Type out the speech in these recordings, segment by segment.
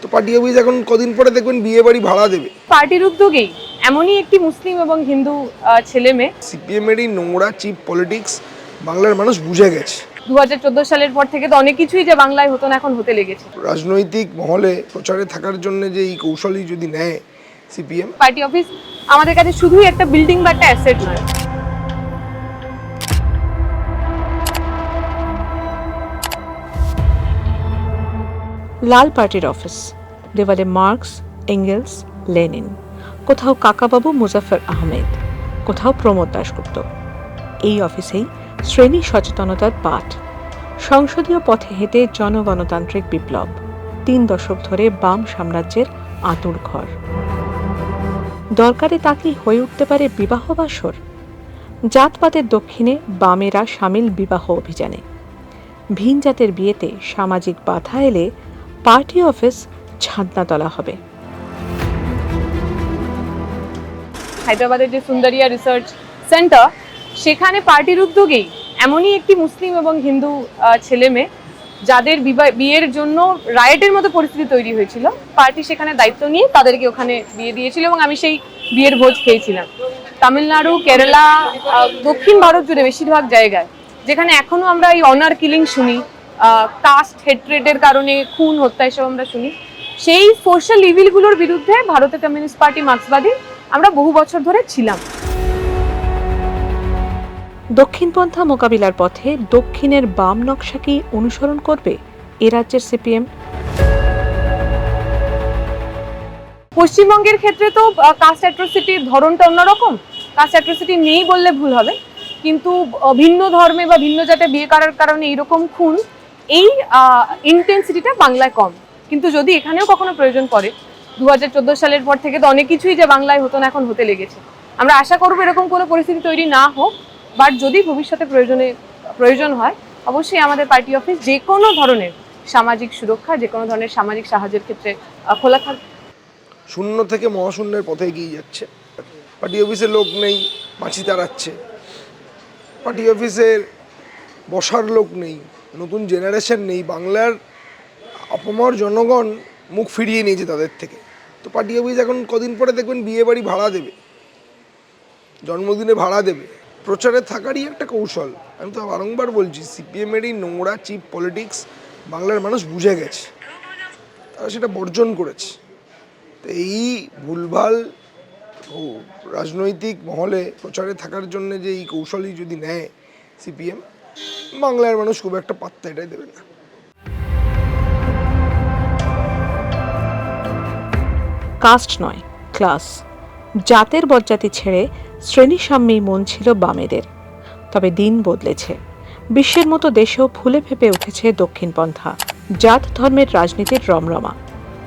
তো party office এখন কদিন পরে দেখবেন বিয়ে বাড়ি ভাড়া দেবে। পার্টির উদ্যোগেই এমনই একটি মুসলিম এবং হিন্দু ছেলে মেয়ে। সিপিএমের এই নোংরা চিপ পলিটিক্স বাংলার মানুষ বুঝে গেছে। দু হাজার চোদ্দ সালের পর থেকে তো অনেক কিছুই যে বাংলায় হতো না এখন হতে লেগেছে। রাজনৈতিক মহলে প্রচারে থাকার জন্য যে এই কৌশলই যদি নেয় সিপিএম। পার্টি অফিস আমাদের কাছে শুধুই একটা বিল্ডিং বা একটা অ্যাসেট নয়। লাল পার্টির অফিস। দেওয়ালে মার্কস, এঙ্গেলস, লেনিন। কোথাও কাকাবাবু মুজাফর আহমেদ, কোথাও প্রমোদ দাশগুপ্ত। এই অফিসেই শ্রেণি সচেতনতার পাঠ। সংসদীয় পথে হেঁটে জনগণতান্ত্রিক বিপ্লব। তিন দশক ধরে বাম সাম্রাজ্যের আতুর ঘর। দরকারে তাকেই হয়ে উঠতে পারে বিবাহ বাসর জাতপাতের দক্ষিণে বামেরা সামিল বিবাহ অভিযানে। ভিন জাতের বিয়েতে সামাজিক বাধা এলে পার্টি অফিস ছাদনাতলা হবে। হায়দ্রাবাদের যে সুন্দরিয়া রিসার্চ সেন্টার, সেখানে পার্টির উদ্যোগেই এমনই একটি মুসলিম এবং হিন্দু ছেলে মেয়ে, যাদের বিয়ের জন্য রায়টের মতো পরিস্থিতি তৈরি হয়েছিল, পার্টি সেখানে দায়িত্ব নিয়ে তাদেরকে ওখানে বিয়ে দিয়েছিল এবং আমি সেই বিয়ের ভোজ খেয়েছিলাম। তামিলনাড়ু, কেরালা দক্ষিণ ভারত জুড়ে বেশিরভাগ জায়গায়, যেখানে এখনও আমরা এই অনার কিলিং শুনি কাস্ট হেট্রেডের কারণে খুন হত্যা এসব আমরা শুনি। সেই সোশ্যাল ইভিলগুলোর বিরুদ্ধে ভারতের কমিউনিস্ট পার্টি মার্ক্সবাদী আমরা বহু বছর ধরে ছিলাম। দক্ষিণপন্থা মোকাবিলার পথে দক্ষিণের বাম নকশা কি অনুসরণ করবে এ রাজ্যের সিপিএম? পশ্চিমবঙ্গের ক্ষেত্রে তো কাস্ট অ্যাট্রোসিটির ধরনটা অন্যরকম। কাস্ট অ্যাট্রোসিটি নেই বললে ভুল হবে। কিন্তু ভিন্ন ধর্মে বা ভিন্ন জাতে বিয়ে করার কারণে এরকম খুন এই ইন্টেন্সিটিটা বাংলায় কম। কিন্তু যদি এখানেও কখনো প্রয়োজন পড়ে দু হাজার চোদ্দ সালের পর থেকে তো অনেক কিছুই যে বাংলায় হতো না, এখন হতে লেগেছে। আমরা আশা করব এরকম কোনো পরিস্থিতি তৈরি না হোক বাট যদি ভবিষ্যতে প্রয়োজনে, প্রয়োজন হয়, অবশ্যই আমাদের পার্টি অফিস যে কোনো ধরনের সামাজিক সুরক্ষা, যে কোনো ধরনের সামাজিক সাহায্যের ক্ষেত্রে খোলা থাকবে শূন্য থেকে মহাশূন্যের পথে এগিয়ে যাচ্ছে। পার্টি অফিসে লোক নেই মাছি তাড়াচ্ছে। পার্টি অফিসের বসার লোক নেই। নতুন জেনারেশন নেই, বাংলার অপমর জনগণ মুখ ফিরিয়ে নিয়েছে তাদের থেকে। তো পার্টি অফিস এখন কদিন পরে দেখবেন বিয়ে বাড়ি ভাড়া দেবে। জন্মদিনে ভাড়া দেবে। প্রচারে থাকারই একটা কৌশল। আমি তো বারংবার বলছি সিপিএমের এই নোংরা, চিপ পলিটিক্স বাংলার মানুষ বুঝে গেছে। তারা সেটা বর্জন করেছে। তো এই ভুলভাল ও রাজনৈতিক মহলে প্রচারে থাকার জন্য যে এই কৌশলই যদি নেয় সিপিএম বাংলার মানুষ খুব একটা পাত্তা এটাই দেবে না। কাস্ট নয় ক্লাস জাতের বজ্জাতি ছেড়ে শ্রেণি সাম্যেই মন ছিল বামেদের। তবে দিন বদলেছে। বিশ্বের মতো দেশেও ফুলে ফেপে উঠেছে দক্ষিণপন্থা জাত ধর্মের রাজনীতির রমরমা।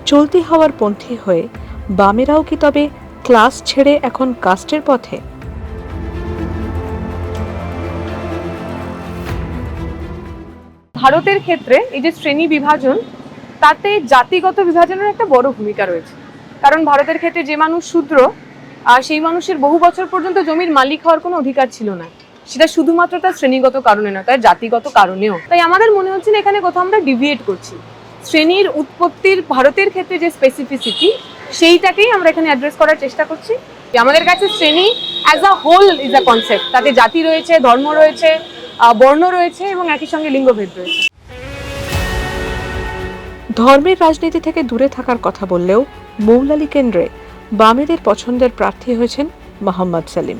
চলতি হওয়ার পন্থী হয়ে বামেরাও কি তবে ক্লাস ছেড়ে এখন কাস্টের পথে? ভারতের ক্ষেত্রে এই যে শ্রেণি বিভাজন তাতে জাতিগত বিভাজনের একটা বড় ভূমিকা রয়েছে। কারণ ভারতের ক্ষেত্রে যে মানুষ শূদ্র আহ, সেই মানুষের বহু বছর পর্যন্ত জমির মালিক হওয়ার কোনো অধিকার ছিল না। সেটা শুধুমাত্র তার শ্রেণীগত কারণে না তার জাতিগত কারণেও। তাই আমাদের মনে হচ্ছে না এখানে কোথাও আমরা ডিভিয়েট করছি। শ্রেণির উৎপত্তির ভারতের ক্ষেত্রে যে স্পেসিফিসিটি সেইটাকেই আমরা এখানে অ্যাড্রেস করার চেষ্টা করছি। আমাদের কাছে শ্রেণি as a whole is a concept তাতে জাতি রয়েছে ধর্ম রয়েছে বর্ণ রয়েছে এবং একই সঙ্গে লিঙ্গভেদ রয়েছে। ধর্মের রাজনীতি থেকে দূরে থাকার কথা বললেও মৌলালী কেন্দ্রে বামেদের পছন্দের প্রার্থী হয়েছেন মোহাম্মদ সেলিম।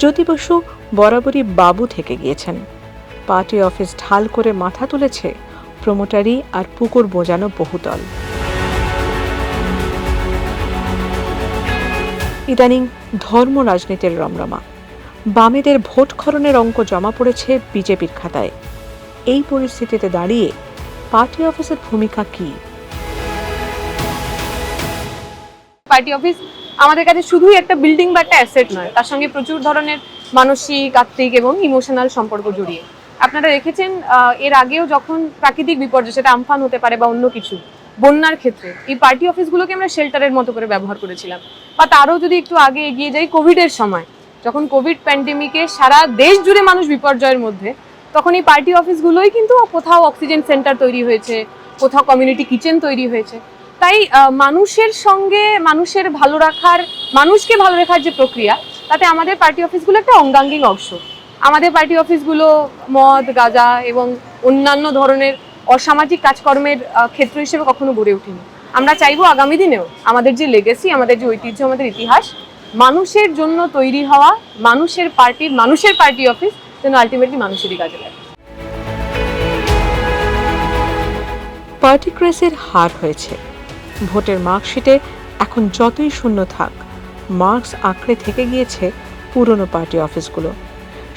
জ্যোতি বসু বরাবরই বাবু থেকে গিয়েছেন। পার্টি অফিস ঢাল করে মাথা তুলেছে প্রমোটারি আর পুকুর বোজানো বহুদল। ইদানিং ধর্ম রাজনীতির রমরমা। বামেদের ভোট খরণের অঙ্ক জমা পড়েছে বিজেপির খাতায়। এই পরিস্থিতিতে দাঁড়িয়ে পার্টি অফিসের ভূমিকা কী? পার্টি অফিস আমাদের কাছে শুধুই একটা বিল্ডিং বা একটা অ্যাসেট নয়, তার সঙ্গে প্রচুর ধরনের মানসিক, আত্মিক এবং ইমোশনাল সম্পর্ক জড়িয়ে। আপনারা দেখেছেন এর আগেও যখন প্রাকৃতিক বিপর্যয়, সেটা আমফান হতে পারে বা অন্য কিছু, বন্যার ক্ষেত্রে, এই পার্টি অফিসগুলোকে আমরা শেল্টারের মতো করে ব্যবহার করেছিলাম। বা তারও যদি একটু আগে এগিয়ে যাই কোভিডের সময় যখন কোভিড প্যান্ডেমিকে সারা দেশ জুড়ে মানুষ বিপর্যয়ের মধ্যে, তখন এই পার্টি অফিসগুলোই কিন্তু কোথাও অক্সিজেন সেন্টার তৈরি হয়েছে, কোথাও কমিউনিটি কিচেন তৈরি হয়েছে। তাই মানুষের সঙ্গে মানুষের ভালো রাখার, মানুষকে ভালো রাখার যে প্রক্রিয়া, তাতে আমাদের পার্টি অফিসগুলো একটা অঙ্গাঙ্গিক অংশ। আমাদের পার্টি অফিসগুলো মদ, গাঁজা এবং অন্যান্য ধরনের অসামাজিক কাজকর্মের ক্ষেত্র হিসেবে কখনো গড়ে ওঠেনি। আমরা চাইব আগামী দিনেও আমাদের যে লেগেসি আমাদের যে ঐতিহ্য, আমাদের ইতিহাস মানুষের জন্য তৈরি হওয়া, মানুষের পার্টির মানুষের পার্টি অফিস যেন আলটিমেটলি মানুষেরই কাজে লাগে। পার্টি ক্রেসের হার হয়েছে। ভোটের মার্কশিটে এখন যতই শূন্য থাক মার্কস আঁকড়ে থেকে গিয়েছে পুরনো পার্টি অফিসগুলো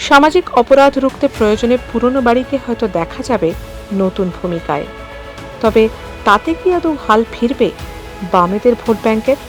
সামাজিক অপরাধ রুখতে প্রয়োজনে পুরনো বাড়িকে হয়তো দেখা যাবে নতুন ভূমিকায়। তবে তাতে কি আদৌ হাল ফিরবে বামেদের ভোট ব্যাংকের?